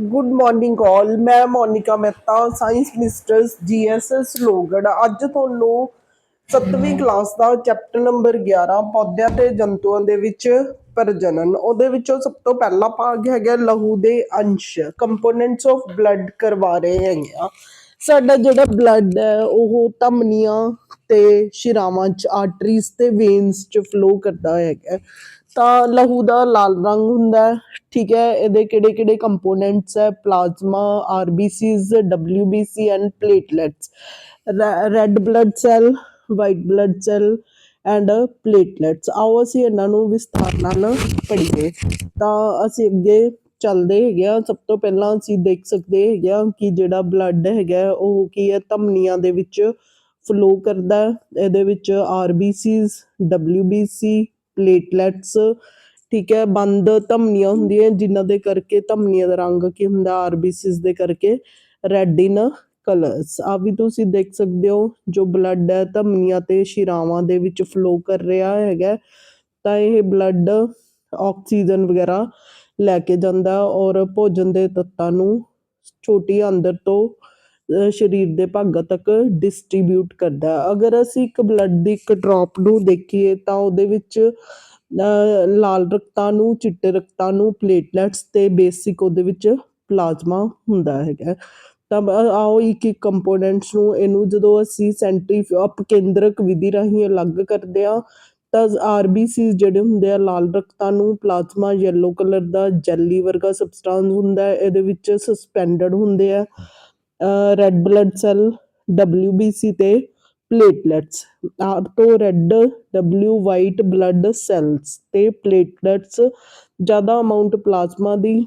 Good morning all ਮੈਂ Monika Mehta science mistress GSS Logarh ਅੱਜ ਤੁਹਾਨੂੰ 7ਵੀਂ ਕਲਾਸ ਦਾ ਚੈਪਟਰ ਨੰਬਰ 11 ਪੌਦਿਆਂ ਤੇ ਜੰਤੂਆਂ ਦੇ ਵਿੱਚ ਪ੍ਰਜਨਨ। ਉਹਦੇ ਵਿੱਚੋਂ ਸਭ ਤੋਂ ਪਹਿਲਾ ਭਾਗ ਹੈਗਾ ਲਹੂ ਦੇ ਅੰਸ਼ ਕੰਪੋਨੈਂਟਸ ਆਫ ਬਲੱਡ ਕਰਵਾ ਰਹੇ ਹੈਗੇ ਆ। ਸਾਡਾ ਜਿਹੜਾ ਬਲੱਡ ਹੈ, ਉਹ ਧਮਨੀਆਂ ਤੇ ਸ਼ਿਰਾਵਾਂ ਚ ਆਰਟਰੀਜ਼ ਤੇ ਵੇਨਸ ਚ ਫਲੋ ਕਰਦਾ ਹੈਗਾ। ਤਾਂ ਲਹੂ ਦਾ ਲਾਲ ਰੰਗ ਹੁੰਦਾ ਹੈ, ਠੀਕ ਹੈ, ਇਹਦੇ ਕਿਹੜੇ ਕਿਹੜੇ ਕੰਪੋਨੈਂਟਸ ਹੈ? Plasma RBCs WBC and platelets red blood cell white blood cell and platelets ਆਓ ਅਸੀਂ ਇਹਨਾਂ ਨੂੰ ਵਿਸਥਾਰ ਨਾਲ ਪੜ੍ਹੀਏ। ਤਾਂ ਅਸੀਂ ਅੱਗੇ ਚੱਲਦੇ ਹੈਗੇ ਆ, ਸਭ ਤੋਂ ਪਹਿਲਾਂ ਅਸੀਂ ਦੇਖ ਸਕਦੇ ਹੈਗੇ ਆ ਕਿ ਜਿਹੜਾ ਬਲੱਡ ਹੈਗਾ ਉਹ ਕੀ ਹੈ, ਧਮਨੀਆਂ ਦੇ ਵਿੱਚ ਫਲੋ ਕਰਦਾ ਇਹਦੇ ਵਿੱਚ ਆਰਬੀਸੀਜ਼ ਡਬਲਯੂਬੀਸੀ ਪਲੇਟਲੈਟਸ ਠੀਕ ਹੈ, ਬੰਦ ਧਮਨੀਆਂ ਹੁੰਦੀਆਂ ਜਿਨ੍ਹਾਂ ਦੇ ਕਰਕੇ ਧਮਨੀਆਂ ਦਾ ਰੰਗ ਕੀ ਹੁੰਦਾ ਆਰਬੀਸੀਜ਼ ਦੇ ਕਰਕੇ ਰੈਡ ਇਨ ਕਲਰਸ ਆ ਵੀ ਤੁਸੀਂ ਦੇਖ ਸਕਦੇ ਹੋ, ਜੋ ਬਲੱਡ ਹੈ, ਧਮਨੀਆਂ ਤੇ ਸ਼ਿਰਾਵਾਂ ਦੇ ਵਿੱਚ ਫਲੋ ਕਰ ਰਿਹਾ ਹੈਗਾ ਤਾਂ ਇਹ ਬਲੱਡ ਆਕਸੀਜਨ ਵਗੈਰਾ ਲੈ ਕੇ ਜਾਂਦਾ ਔਰ ਭੋਜਨ ਦੇ ਤੱਤਾਂ ਨੂੰ ਛੋਟੀ ਆਂਦਰ ਤੋਂ ਸਰੀਰ ਦੇ ਭਾਗਾਂ ਤੱਕ ਡਿਸਟ੍ਰੀਬਿਊਟ ਕਰਦਾ। ਅਗਰ ਅਸੀਂ ਇੱਕ ਬਲੱਡ ਦੀ ਇੱਕ ਡ੍ਰੌਪ ਨੂੰ ਦੇਖੀਏ ਤਾਂ ਉਹਦੇ ਵਿੱਚ, ਅਹ, ਲਾਲ ਰਕਤਾਂ ਨੂੰ, ਚਿੱਟੇ ਰਕਤਾਂ ਨੂੰ ਪਲੇਟਲੈਟਸ ਤੇ ਬੇਸਿਕ ਉਹਦੇ ਵਿੱਚ ਪਲਾਜ਼ਮਾ ਹੁੰਦਾ ਹੈਗਾ। ਤਾਂ ਆਓ ਇੱਕ ਇੱਕ ਕੰਪੋਨੈਂਟਸ ਨੂੰ, ਇਹਨੂੰ ਜਦੋਂ ਅਸੀਂ ਸੈਂਟਰੀ ਅਪ ਕੇਂਦਰਕ ਵਿਧੀ ਰਾਹੀਂ ਅਲੱਗ ਕਰਦੇ ਆ ਤਾਂ ਆਰਬੀਸੀ ਜਿਹੜੇ ਹੁੰਦੇ ਆ, ਲਾਲ ਰਕਤਾਂ ਨੂੰ ਪਲਾਜ਼ਮਾ ਯੈਲੋ ਕਲਰ ਦਾ ਜੈਲੀ ਵਰਗਾ ਸਬਸਟੈਂਸ ਹੁੰਦਾ ਇਹਦੇ ਵਿੱਚ ਸਸਪੈਂਡਡ ਹੁੰਦੇ ਆ ਰੈੱਡ ਬਲੱਡ ਸੈੱਲ ਡਬਲਯੂਬੀਸੀ ਤੇ ਪਲੇਟਲੈਟਸ ਆਰ ਤੋਂ red W white blood cells ਤੇ ਪਲੇਟਲੈਟਸ ਜ਼ਿਆਦਾ ਅਮਾਉਂਟ ਪਲਾਜ਼ਮਾ ਦੀ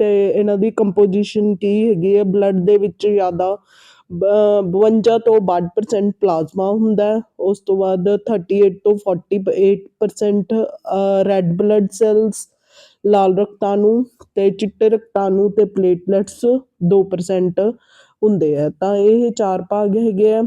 ਤੇ ਇਹਨਾਂ ਦੀ ਕੰਪੋਜੀਸ਼ਨ ਕੀ ਹੈਗੀ ਹੈ ਬਲੱਡ ਦੇ ਵਿੱਚ ਜ਼ਿਆਦਾ ਬ- 52 ਤੋਂ 62% ਪਲਾਜ਼ਮਾ ਹੁੰਦਾ ਉਸ ਤੋਂ ਬਾਅਦ 38 ਤੋਂ 48% ਰੈੱਡ ਬਲੱਡ ਸੈਲਸ ਲਾਲ ਰਕਤਾਂ ਨੂੰ ਤੇ ਚਿੱਟੇ ਰਕਤਾਂ ਨੂੰ ਤੇ ਪਲੇਟਲੈਟਸ 2% ਹੁੰਦੇ ਹੈ ਤਾਂ ਇਹ ਚਾਰ ਭਾਗ ਹੈਗੇ ਆ।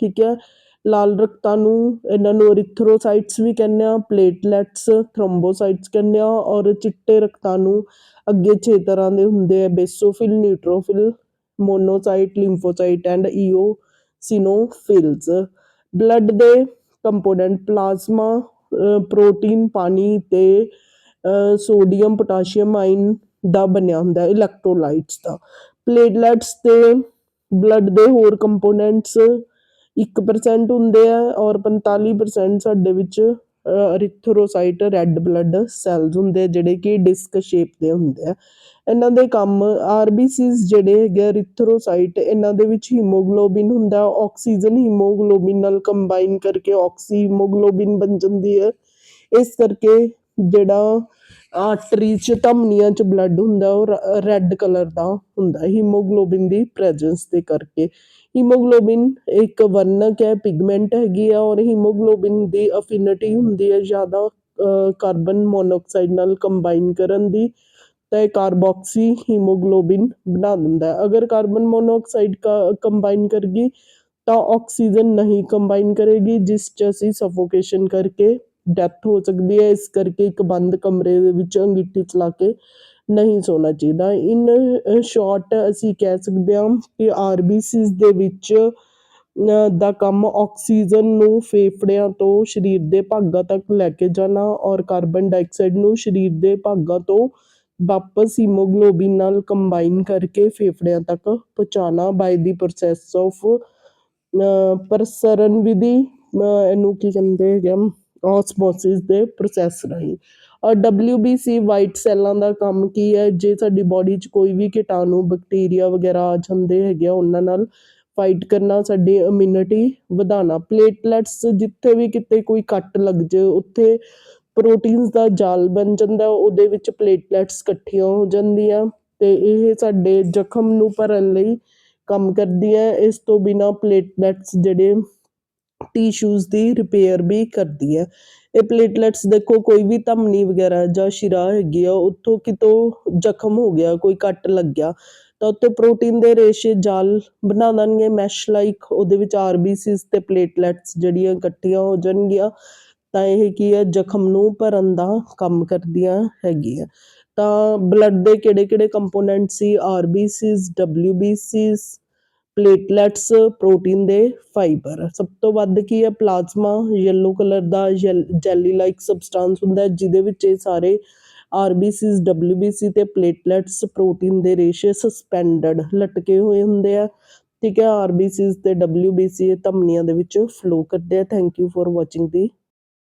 ਠੀਕ ਹੈ। ਲਾਲ ਰਕਤਾਂ ਨੂੰ ਇਹਨਾਂ ਨੂੰ ਐਰੀਥਰੋਸਾਈਟਸ ਵੀ ਕਹਿੰਦੇ ਆ ਪਲੇਟਲੈਟਸ ਥ੍ਰੋੰਬੋਸਾਈਟਸ ਕਹਿੰਦੇ ਆ, ਔਰ ਚਿੱਟੇ ਰਕਤਾਂ ਨੂੰ ਅੱਗੇ ਛੇ ਤਰ੍ਹਾਂ ਦੇ ਹੁੰਦੇ ਆ basophil neutrophil monocyte, lymphocyte and eosinophils. Blood ਦੇ ਕੰਪੋਨੈਂਟ ਪਲਾਜ਼ਮਾ ਪ੍ਰੋਟੀਨ, ਪਾਣੀ ਤੇ ਸੋਡੀਅਮ, ਪੋਟਾਸ਼ੀਅਮ, ਆਇਨ ਦਾ ਬਣਿਆ ਹੁੰਦਾ ਹੈ, ਇਲੈਕਟ੍ਰੋਲਾਈਟਸ ਦਾ। ਪਲੇਟਲੈਟਸ ਤੇ ਬਲੱਡ ਦੇ ਹੋਰ ਕੰਪੋਨੈਂਟਸ 1% ਹੁੰਦੇ ਆ ਔਰ 45% ਸਾਡੇ ਵਿੱਚ ਅਰਿਥਰੋਸਾਈਟ ਰੈੱਡ ਬਲੱਡ ਸੈਲਸ ਹੁੰਦੇ ਆ, ਜਿਹੜੇ ਕਿ ਡਿਸਕ ਸ਼ੇਪ ਦੇ ਹੁੰਦੇ ਆ। ਇਹਨਾਂ ਦੇ ਕੰਮ ਆਰਬੀਸੀਜ਼ ਜਿਹੜੇ ਹੈਗੇ ਆ, ਰਿਥਰੋਸਾਈਟ, ਇਹਨਾਂ ਦੇ ਵਿੱਚ ਹੀਮੋਗਲੋਬਿਨ ਹੁੰਦਾ, ਆਕਸੀਜਨ ਹੀਮੋਗਲੋਬਿਨ ਨਾਲ ਕੰਬਾਈਨ ਕਰਕੇ ਆਕਸੀ ਹੀਮੋਗਲੋਬਿਨ ਬਣ ਜਾਂਦੀ ਹੈ। ਇਸ ਕਰਕੇ ਜਿਹੜਾ ਆਰਟਰੀ ਚ ਧਮਨੀਆਂ ਚ ਬਲੱਡ ਹੁੰਦਾ, ਉਹ ਰੈੱਡ ਕਲਰ ਦਾ ਹੁੰਦਾ ਹੀਮੋਗਲੋਬਿਨ ਦੀ ਪ੍ਰੈਜ਼ੈਂਸ ਦੇ ਕਰਕੇ। ਹੀਮੋਗਲੋਬਿਨ ਇੱਕ ਵਰਨਕ ਹੈ ਪਿਗਮੈਂਟ ਹੈਗੀ ਆ ਔਰ ਹੀਮੋਗਲੋਬਿਨ ਦੀ ਅਫਿਨਿਟੀ ਹੁੰਦੀ ਹੈ ਜ਼ਿਆਦਾ ਕਾਰਬਨ ਮੋਨੋਆਕਸਾਈਡ ਨਾਲ ਕੰਬਾਈਨ ਕਰਨ ਦੀ, ਤਾਂ ਇਹ ਕਾਰਬੋਕਸੀ ਹੀਮੋਗਲੋਬਿਨ ਬਣਾ ਦਿੰਦਾ ਹੈ। ਅਗਰ ਕਾਰਬਨ ਮੋਨੋਆਕਸਾਈਡ ਕੰਬਾਈਨ ਕਰਗੀ, ਤਾਂ ਆਕਸੀਜਨ ਨਹੀਂ ਕੰਬਾਈਨ ਕਰੇਗੀ, ਜਿਸ ਚ ਅਸੀਂ ਸਫੋਕੇਸ਼ਨ ਕਰਕੇ ਡੈਥ ਹੋ ਸਕਦੀ ਹੈ ਇਸ ਕਰਕੇ ਇੱਕ ਬੰਦ ਕਮਰੇ ਦੇ ਵਿੱਚ ਅੰਗੀਠੀ ਚਲਾ ਕੇ ਨਹੀਂ ਸੋਣਾ ਚਾਹੀਦਾ। ਇਨ ਸ਼ਾਰਟ ਅਸੀਂ ਕਹਿ ਸਕਦੇ ਹਾਂ ਕਿ ਆਰਬੀਸੀਜ਼ ਦੇ ਵਿੱਚ ਦਾ ਕੰਮ ਆਕਸੀਜਨ ਨੂੰ ਫੇਫੜਿਆਂ ਤੋਂ ਸਰੀਰ ਦੇ ਭਾਗਾਂ ਤੱਕ ਲੈ ਕੇ ਜਾਣਾ ਔਰ ਕਾਰਬਨ ਡਾਈਆਕਸਾਈਡ ਨੂੰ ਸਰੀਰ ਦੇ ਭਾਗਾਂ ਤੋਂ ਵਾਪਸ ਹੀਮੋਗਲੋਬਿਨ ਨਾਲ ਕੰਬਾਈਨ ਕਰਕੇ ਫੇਫੜਿਆਂ ਤੱਕ ਪਹੁੰਚਾਉਣਾ ਬਾਈ ਦੀ ਪ੍ਰੋਸੈਸ ਆਫ ਪ੍ਰਸਰਨ ਵਿਧੀ ਅ, ਇਹਨੂੰ ਕੀ ਕਹਿੰਦੇ ਹੈਗੇ ਆਸਮੋਸਿਸ ਦੇ ਪ੍ਰੋਸੈਸ ਰਾਹੀਂ। ਔਰ WBC ਵਾਈਟ ਸੈੱਲਾਂ ਦਾ ਕੰਮ ਕੀ ਹੈ? ਜੇ ਸਾਡੀ ਬਾਡੀ 'ਚ ਕੋਈ ਵੀ ਕੀਟਾਣੂ ਬੈਕਟੀਰੀਆ ਵਗੈਰਾ ਆ ਜਾਂਦੇ ਹੈਗੇ ਆ, ਉਹਨਾਂ ਨਾਲ ਫਾਈਟ ਕਰਨਾ ਸਾਡੀ ਇਮਿਊਨਿਟੀ ਵਧਾਉਣਾ। ਪਲੇਟਲੈਟਸ ਜਿੱਥੇ ਵੀ ਕਿਤੇ ਕੋਈ ਕੱਟ ਲੱਗ ਜੇ, ਉੱਥੇ ਪ੍ਰੋਟੀਨਸ ਦਾ ਜਾਲ ਬਣ ਜਾਂਦਾ, ਉਹਦੇ ਵਿੱਚ ਪਲੇਟਲੈਟਸ ਇਕੱਠੀਆਂ ਹੋ ਜਾਂਦੀਆਂ ਤੇ ਇਹ ਸਾਡੇ ਜ਼ਖਮ ਨੂੰ ਭਰਨ ਲਈ ਕੰਮ ਕਰਦੀਆਂ ਇਸ ਤੋਂ ਬਿਨਾ ਪਲੇਟਲੈਟਸ ਜਿਹੜੇ ਟਿਸ਼ੂਜ਼ ਦੀ ਰਿਪੇਅਰ ਵੀ ਕਰਦੀ ਹੈ। ਇਹ ਪਲੇਟਲੈਟਸ ਦੇਖੋ, ਕੋਈ ਵੀ ਧਮਨੀ ਵਗੈਰਾ ਜਾਂ ਸ਼ਿਰਾ ਹੈਗੀ ਆ, ਉੱਥੋਂ ਕਿਤੋਂ ਜ਼ਖਮ ਹੋ ਗਿਆ, ਕੋਈ ਕੱਟ ਲੱਗਿਆ ਤਾਂ ਉੱਤੇ ਪ੍ਰੋਟੀਨ ਦੇ ਰੇਸ਼ੇ ਜਾਲ ਬਣਾ ਦੇਣਗੇ ਮੈਸ਼ ਲਾਈਕ ਉਹਦੇ ਵਿੱਚ ਆਰਬੀਸੀਸ ਤੇ ਪਲੇਟਲੈਟਸ ਜਿਹੜੀਆਂ ਇਕੱਠੀਆਂ ਹੋ ਜਾਣਗੀਆਂ, ਤਾਂ ਇਹ ਕੀ ਹੈ, ਜ਼ਖਮ ਨੂੰ ਭਰਨ ਦਾ ਕੰਮ ਕਰਦੀਆਂ ਹੈਗੀਆਂ। ਤਾਂ ਬਲੱਡ ਦੇ ਕਿਹੜੇ ਕਿਹੜੇ ਕੰਪੋਨੈਂਟ ਸੀ ਆਰਬੀਸੀਜ਼ ਡਬਲਯੂਬੀਸੀਜ਼ ਪਲੇਟਲੈਟਸ ਪ੍ਰੋਟੀਨ ਦੇ ਫਾਈਬਰ ਸਭ ਤੋਂ ਵੱਧ ਕੀ ਹੈ? ਪਲਾਜ਼ਮਾ ਯੈਲੋ ਕਲਰ ਦਾ ਜੈਲੀ ਲਾਈਕ ਸਬਸਟਾਂਸ ਹੁੰਦਾ ਜਿਹਦੇ ਵਿੱਚ ਇਹ ਸਾਰੇ R B Cs W B C ਤੇ ਪਲੇਟਲੈਟਸ ਪ੍ਰੋਟੀਨ ਦੇ ਰੇਸ਼ੇ ਸਸਪੈਂਡਡ ਲਟਕੇ ਹੋਏ ਹੁੰਦੇ ਆ। ਠੀਕ ਹੈ ਆਰ ਬੀ ਆਰਬੀਸੀਜ਼ ਤੇ ਸੀ ਇਹ ਧਮਨੀਆਂ ਦੇ ਵਿੱਚ ਫਲੋ ਕਰਦੇ ਆ। Thank you for watching the